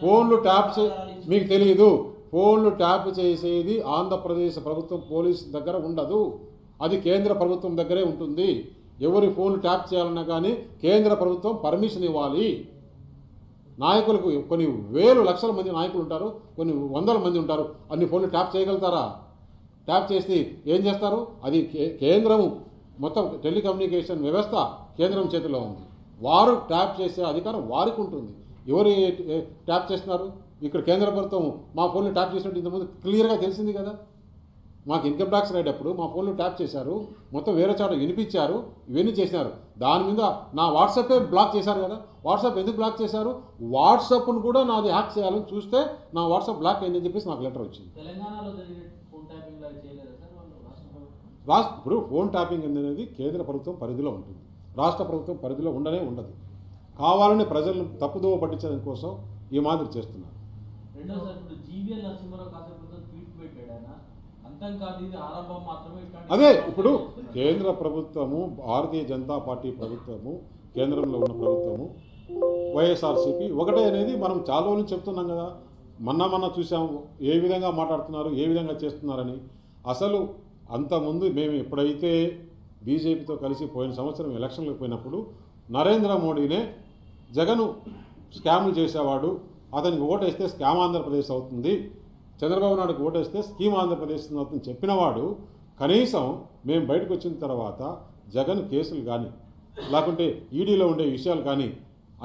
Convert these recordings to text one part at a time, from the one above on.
ఫోన్లు ట్యాప్ చే మీకు తెలియదు ఫోన్లు ట్యాప్ చేసేది ఆంధ్రప్రదేశ్ ప్రభుత్వం పోలీస్ దగ్గర ఉండదు. అది కేంద్ర ప్రభుత్వం దగ్గరే ఉంటుంది. ఎవరి ఫోన్లు ట్యాప్ చేయాలన్నా కానీ కేంద్ర ప్రభుత్వం పర్మిషన్ ఇవ్వాలి. నాయకులకు కొన్ని వేలు లక్షల మంది నాయకులు ఉంటారు. కొన్ని వందల మంది ఉంటారు. అన్ని ఫోన్లు ట్యాప్ చేయగలుగుతారా? ట్యాప్ చేసి ఏం చేస్తారు? అది కేంద్రం మొత్తం టెలికమ్యూనికేషన్ వ్యవస్థ కేంద్రం చేతిలో ఉంది. వారు ట్యాప్ చేసే అధికారం వారికి ఉంటుంది. ఎవరు ట్యాప్ చేస్తున్నారు? ఇక్కడ కేంద్ర ప్రభుత్వం మా ఫోన్లు ట్యాప్ చేసినట్టు ఇంతకుముందు క్లియర్గా తెలిసింది కదా. మాకు ఇన్కమ్ ట్యాక్స్ రైడ్ అప్పుడు మా ఫోన్లు ట్యాప్ చేశారు. మొత్తం వేరే చోట వినిపించారు. ఇవన్నీ చేసినారు. దాని మీద నా వాట్సాపే బ్లాక్ చేశారు కదా. వాట్సాప్ ఎందుకు బ్లాక్ చేశారు? వాట్సాప్ను కూడా నాది హ్యాక్ చేయాలని చూస్తే నా వాట్సాప్ బ్లాక్ అయిందని చెప్పేసి నాకు లెటర్ వచ్చింది. రాష్ట్ర ఇప్పుడు ఫోన్ ట్యాపింగ్ అనేది కేంద్ర ప్రభుత్వం పరిధిలో ఉంటుంది. రాష్ట్ర ప్రభుత్వం పరిధిలో ఉండనే ఉండదు. కావాలని ప్రజలను తప్పుదోవ పట్టించడం కోసం ఈ మాదిరి చేస్తున్నారు. అదే ఇప్పుడు కేంద్ర ప్రభుత్వము భారతీయ జనతా పార్టీ ప్రభుత్వము కేంద్రంలో ఉన్న ప్రభుత్వము వైఎస్ఆర్సీపీ ఒకటే అనేది మనం చాలా రోజులు చెప్తున్నాం కదా. మొన్న మొన్న చూసాము ఏ విధంగా మాట్లాడుతున్నారు ఏ విధంగా చేస్తున్నారని. అసలు అంతకుముందు మేము ఎప్పుడైతే బీజేపీతో కలిసి పోయిన సంవత్సరం ఎలక్షన్లకు పోయినప్పుడు నరేంద్ర మోడీనే జగను స్కామ్లు చేసేవాడు. అతనికి ఓటేస్తే స్కామ్ ఆంధ్రప్రదేశ్ అవుతుంది. చంద్రబాబు నాయుడుకు ఓటేస్తే స్కీమ్ ఆంధ్రప్రదేశ్ అవుతుంది చెప్పినవాడు. కనీసం మేము బయటకు వచ్చిన తర్వాత జగన్ కేసులు కానీ లేకుంటే ఈడీలో ఉండే విషయాలు కానీ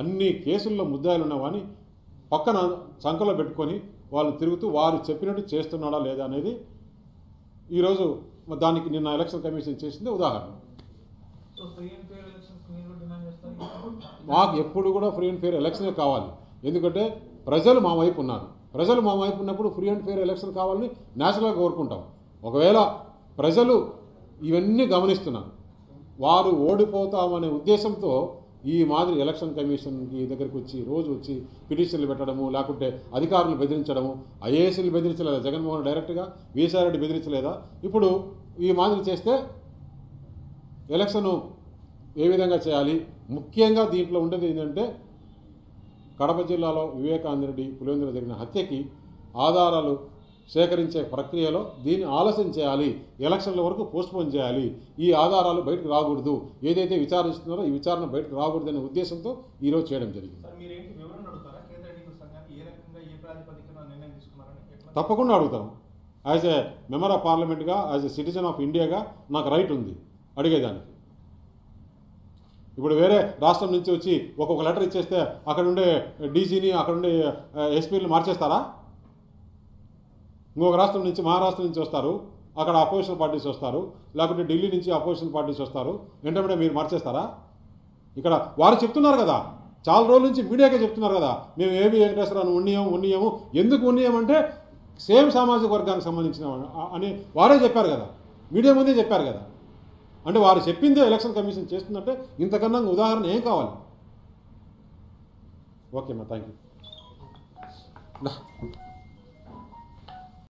అన్ని కేసుల్లో ముద్దాయిలు ఉన్నవాని పక్కన సంఖలో పెట్టుకొని వాళ్ళు తిరుగుతూ వారు చెప్పినట్టు చేస్తున్నాడా లేదా అనేది ఈరోజు దానికి నిన్న ఎలక్షన్ కమిషన్ చేసింది ఉదాహరణ. మాకు ఎప్పుడు కూడా ఫ్రీ అండ్ ఫెయిర్ ఎలక్షనే కావాలి. ఎందుకంటే ప్రజలు మా వైపు ఉన్నారు. ప్రజలు మా వైపు ఉన్నప్పుడు ఫ్రీ అండ్ ఫెయిర్ ఎలక్షన్ కావాలని నేషనల్గా కోరుకుంటాం. ఒకవేళ ప్రజలు ఇవన్నీ గమనిస్తున్నారు. వారు ఓడిపోతామనే ఉద్దేశంతో ఈ మాదిరి ఎలక్షన్ కమిషన్కి దగ్గరికి వచ్చి రోజు వచ్చి పిటిషన్లు పెట్టడము లేకుంటే అధికారులు బెదిరించడము ఐఏఎస్లు బెదిరించలేదా? జగన్మోహన్ డైరెక్ట్గా వీసారెడ్డి బెదిరించలేదా? ఇప్పుడు ఈ మాదిరి చేస్తే ఎలక్షన్ ఏ విధంగా చేయాలి? ముఖ్యంగా దీంట్లో ఉండేది ఏంటంటే కడప జిల్లాలో వివేకానంద రెడ్డి పులివెందుల జరిగిన హత్యకి ఆధారాలు సేకరించే ప్రక్రియలో దీన్ని ఆలస్యం చేయాలి ఎలక్షన్ల వరకు పోస్ట్పోన్ చేయాలి. ఈ ఆధారాలు బయటకు రాకూడదు. ఏదైతే విచారిస్తున్నారో ఈ విచారణ బయటకు రాకూడదు అనే ఉద్దేశంతో ఈరోజు చేయడం జరిగింది. తప్పకుండా అడుగుతాం. యాజ్ ఏ మెంబర్ ఆఫ్ పార్లమెంట్గా యాజ్ ఎ సిటిజన్ ఆఫ్ ఇండియాగా నాకు రైట్ ఉంది అడిగేదానికి. ఇప్పుడు వేరే రాష్ట్రం నుంచి వచ్చి ఒక్కొక్క లెటర్ ఇచ్చేస్తే అక్కడ ఉండే డీజీని అక్కడ ఉండే ఎస్పీలు మార్చేస్తారా? ఇంకొక రాష్ట్రం నుంచి మహారాష్ట్ర నుంచి వస్తారు అక్కడ అపోజిషన్ పార్టీస్ వస్తారు లేకుంటే ఢిల్లీ నుంచి అపోజిషన్ పార్టీస్ వస్తారు వెంటనే మీరు మార్చేస్తారా? ఇక్కడ వారు చెప్తున్నారు కదా చాలా రోజుల నుంచి మీడియాకే చెప్తున్నారు కదా మేము ఏబి వెంకటేశ్వరరావు ఉన్నియం ఉన్నియము. ఎందుకు ఉన్నియం సేమ్ సామాజిక వర్గానికి సంబంధించిన అని వారే చెప్పారు కదా మీడియా ముందే చెప్పారు కదా. అంటే వారు చెప్పిందే ఎలక్షన్ కమిషన్ చేస్తుందంటే ఇంతకన్నా ఉదాహరణ ఏం కావాలి? ఓకేమ్మా థ్యాంక్ యూ